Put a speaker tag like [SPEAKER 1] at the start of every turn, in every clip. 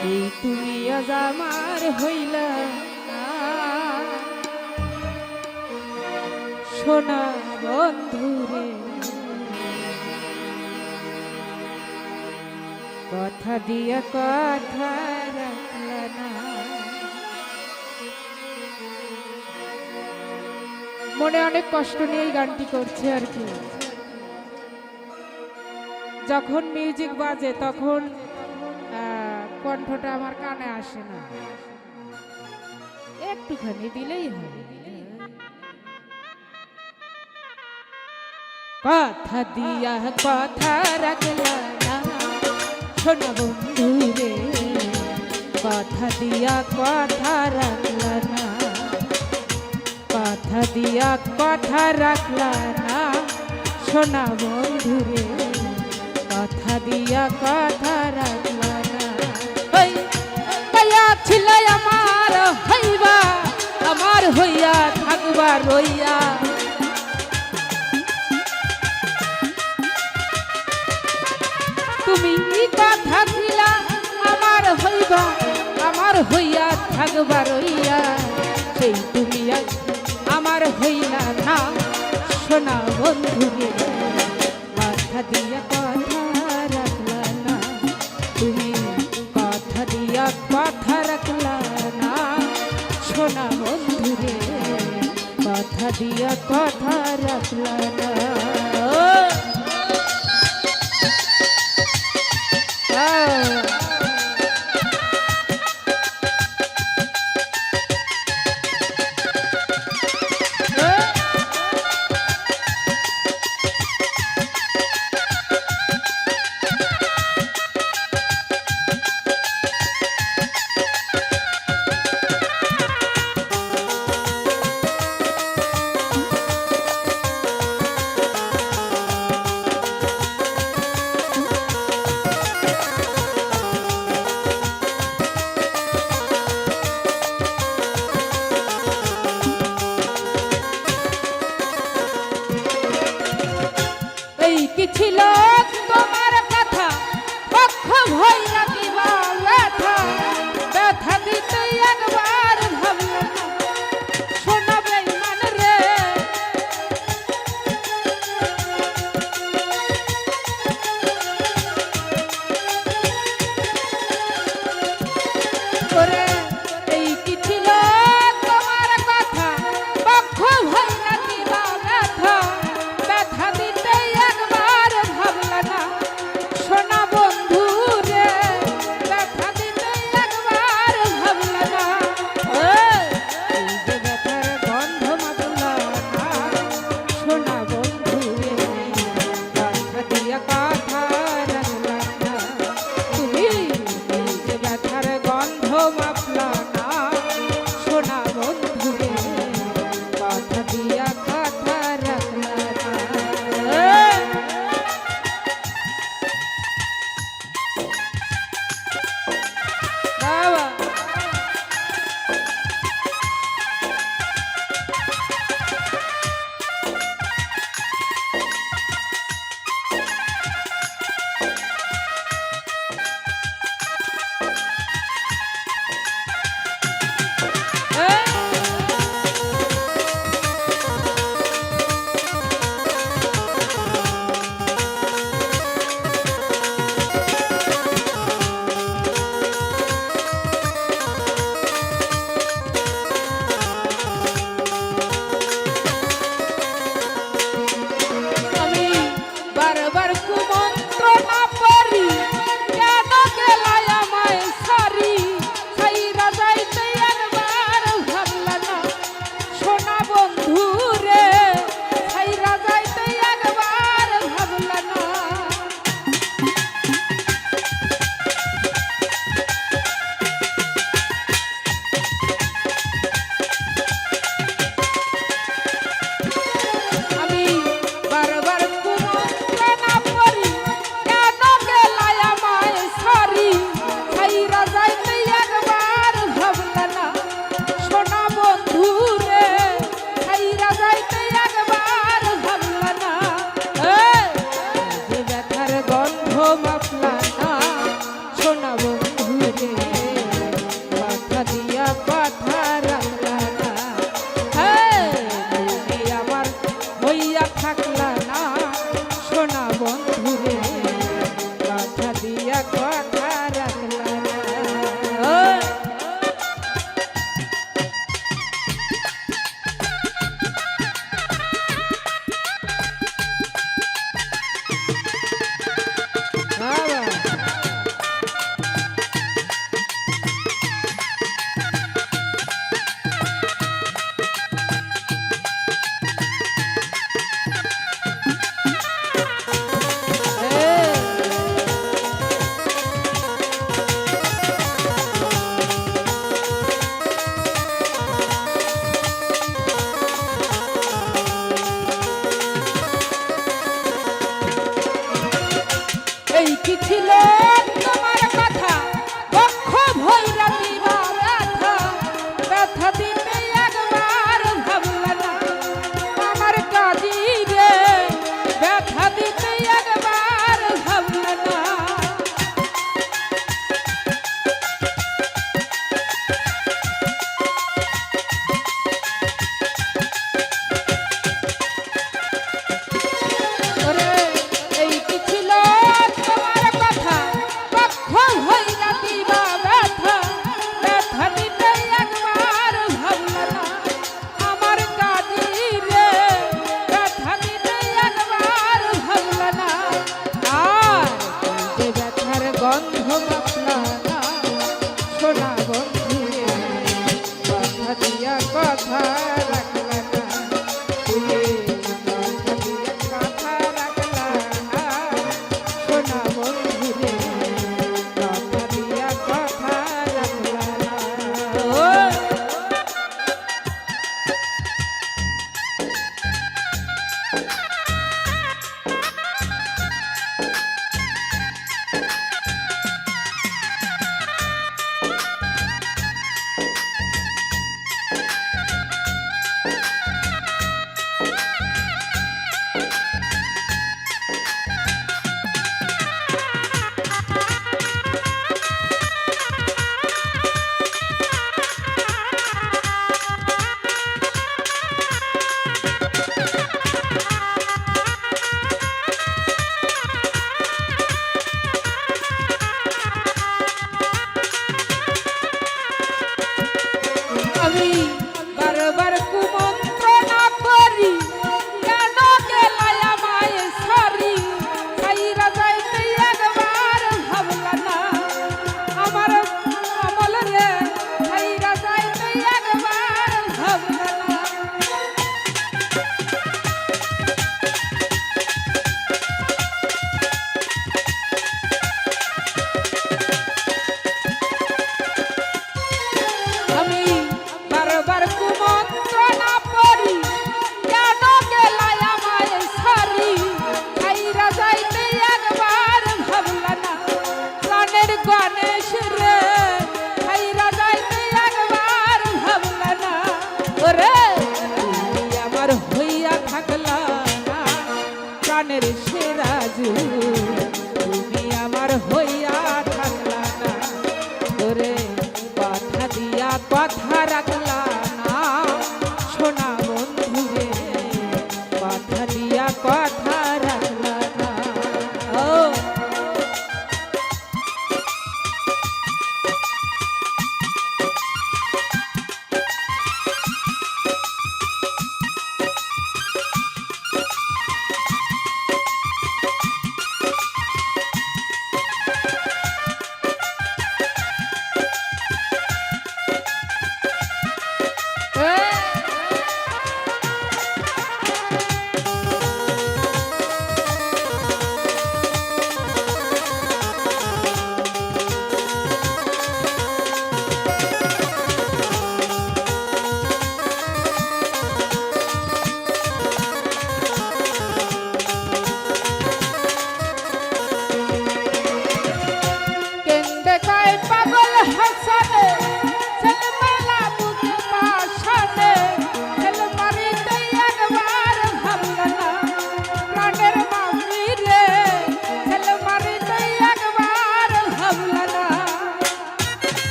[SPEAKER 1] সেই তুমি আজ হইলা। সোনা বন্ধুরে। কথা দিয়া কথা রাখলা না। মনে অনেক কষ্ট নিয়ে এই গানটি করছে আর কি। যখন মিউজিক বাজে, তখন কণ্ঠটা আমার কানে আসে না। একটুখানি দিলেই হবে কথা দিয়া, কথা রাখলা বন্ধু রে কথা দিয়া, কথা রাখলা কথা দিয়া কথা রাখলা না। শোনা বন্ধু রে কথা দিয়া কথা রাখলা না। ছিল আমার, হইবা আমার হইয়া থাকবা রইয়া। তুমি কথা দিলা? আমার হইবা, আমার হইয়া থাকবা রইয়া। সেই তুমি আজ আমার হইলা না, সোনা বন্ধু কথা দিয়া কথা রাখলা না, তুমি কথা দিয়া কথা রাখলা না বন্ধু কথা দিয়া কথা রাখলা না। ছিল তোমার কথা পক্ষ ভৈরা God, God.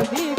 [SPEAKER 1] কথা